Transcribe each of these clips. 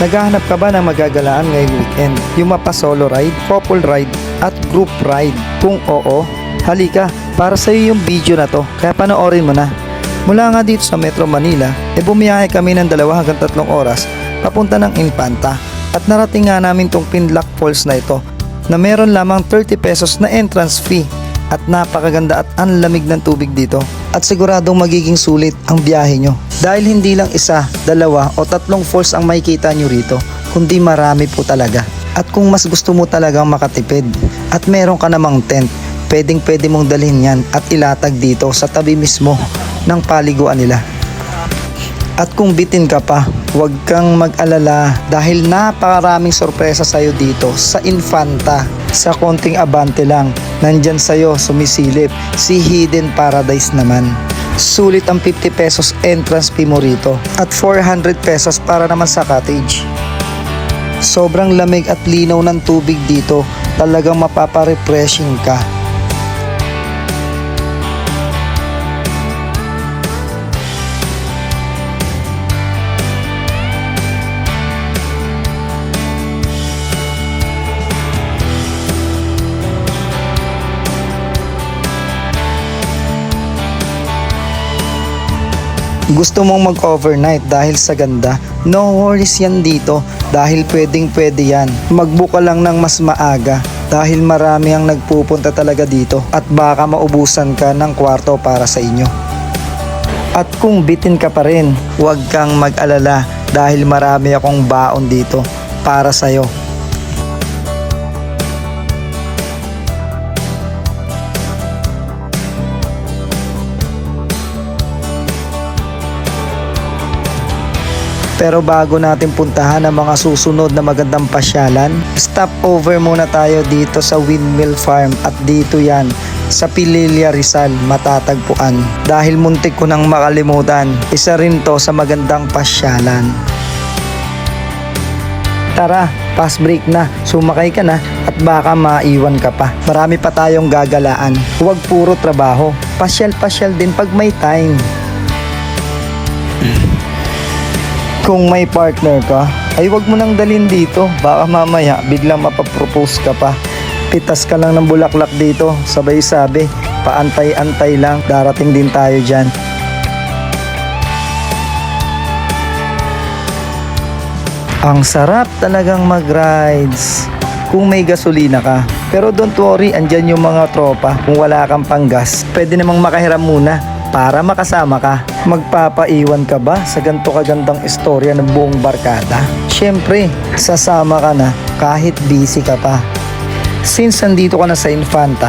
Naghahanap ka ba ng magagalaan ngayong weekend? Yung mapa solo ride, couple ride, at group ride? Kung oo, halika, para sa iyo yung video na to, kaya panoorin mo na. Mula nga dito sa Metro Manila, e bumiyahe kami ng dalawa hanggang tatlong oras papunta ng Infanta at narating nga namin tong Pinlock Falls na ito na meron lamang 30 pesos na entrance fee at napakaganda at ang lamig ng tubig dito at siguradong magiging sulit ang biyahe nyo. Dahil hindi lang isa, dalawa o tatlong falls ang makikita nyo rito kundi marami po talaga. At kung mas gusto mo talagang makatipid at meron ka namang tent pwedeng pwede mong dalhin yan at ilatag dito sa tabi mismo ng paliguan nila at kung bitin ka pa, huwag kang mag-alala dahil napakaraming sorpresa sa'yo dito sa Infanta. Sa konting abante lang, nandyan sa'yo sumisilip si Hidden Paradise naman. Sulit ang 50 pesos entrance fee mo rito at 400 pesos para naman sa cottage. Sobrang lamig at linaw ng tubig dito, talagang mapapa-refreshing ka. Gusto mong mag-overnight dahil sa ganda? No worries yan dito dahil pwedeng pwede yan. Magbook ka lang ng mas maaga dahil marami ang nagpupunta talaga dito at baka maubusan ka ng kwarto para sa inyo. At kung bitin ka pa rin, huwag kang mag-alala dahil marami akong baon dito para sa'yo. Pero bago natin puntahan ang mga susunod na magandang pasyalan, stop over muna tayo dito sa Windmill Farm at dito yan sa Pililla Rizal matatagpuan. Dahil muntik ko nang makalimutan, isa rin to sa magandang pasyalan. Tara, fast break na. Sumakay ka na at baka maiwan ka pa. Marami pa tayong gagalaan. Huwag puro trabaho. Pasyal-pasyal din pag may time. Kung may partner ka, ay wag mo nang dalhin dito. Baka mamaya biglang mapapropose ka pa. Pitas ka lang ng bulaklak dito, sabay sabi, paantay-antay lang, darating din tayo dyan. Ang sarap talagang mag-rides kung may gasolina ka. Pero don't worry, andyan yung mga tropa. Kung wala kang panggas, pwede namang makahiram muna para makasama ka. Magpapaiwan ka ba sa ganito kagandang istorya ng buong barkada? Siyempre, sasama ka na kahit busy ka pa. Since nandito ka na sa Infanta,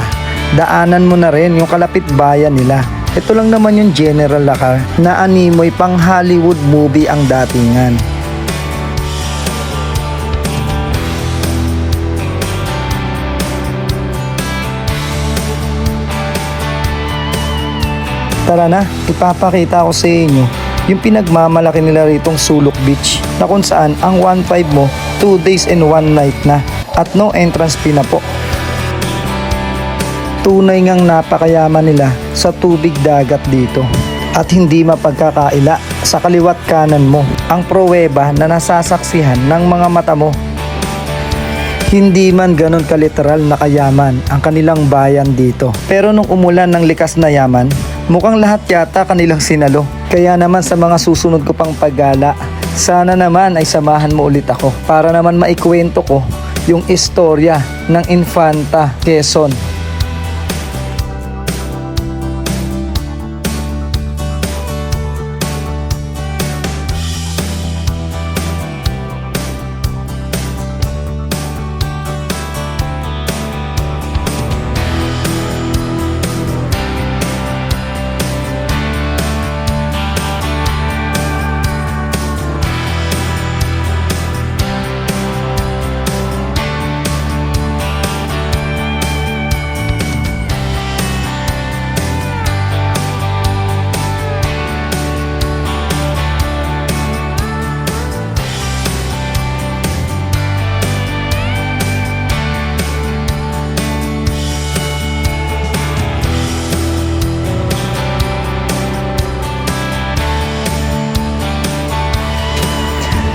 daanan mo na rin yung kalapit bayan nila. Ito lang naman yung General Lakar na animoy pang Hollywood movie ang datingan. Tara na, ipapakita ko sa inyo yung pinagmamalaki nila ritong Sulok Beach na kung saan ang 1.5 mo 2 days and 1 night na at no entrance fee na po. Tunay ngang napakayaman nila sa tubig dagat dito at hindi mapagkakaila sa kaliwat kanan mo ang proweba na nasasaksihan ng mga mata mo hindi man ganon kaliteral na kayaman ang kanilang bayan dito. Pero nung umulan ng likas na yaman, mukhang lahat yata kanilang sinalo. Kaya naman sa mga susunod ko pang paggala, sana naman ay samahan mo ulit ako para naman maikwento ko yung istorya ng Infanta Quezon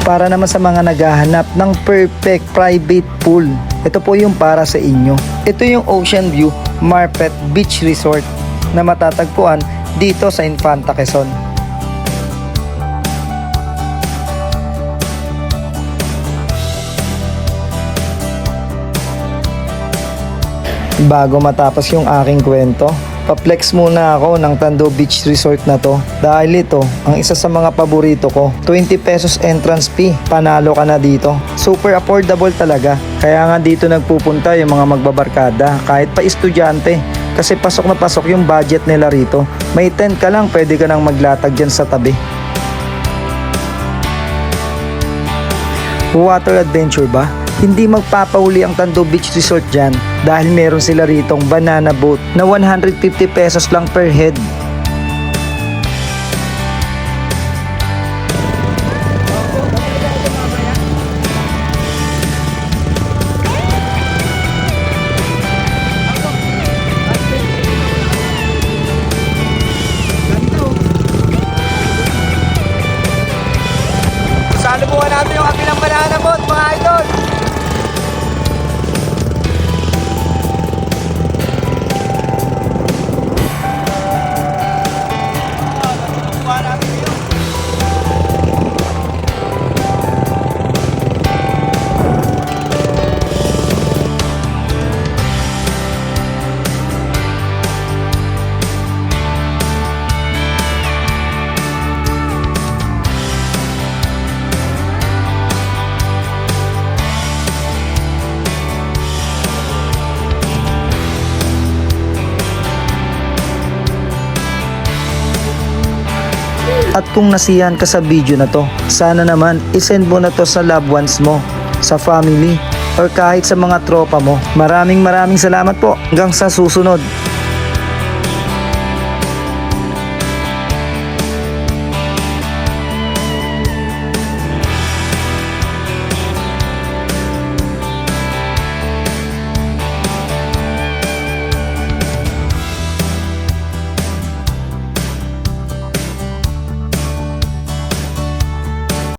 para naman sa mga naghahanap ng perfect private pool. Ito po yung para sa inyo. Ito yung Ocean View Marpet Beach Resort na matatagpuan dito sa Infanta Quezon. Bago matapos yung aking kwento, paplex muna ako ng Tando Beach Resort na to. Dahil ito, ang isa sa mga paborito ko. 20 pesos entrance fee, panalo ka na dito. Super affordable talaga. Kaya nga dito nagpupunta yung mga magbabarkada, kahit pa estudyante. Kasi pasok na pasok yung budget nila rito. May tent ka lang, pwede ka nang maglatag dyan sa tabi. Water adventure ba? Hindi magpapauli ang Tando Beach Resort dyan dahil meron sila ritong banana boat na 150 pesos lang per head. At kung nasiyahan ka sa video na to, sana naman isend mo na to sa loved ones mo, sa family, or kahit sa mga tropa mo. Maraming maraming salamat po. Hanggang sa susunod.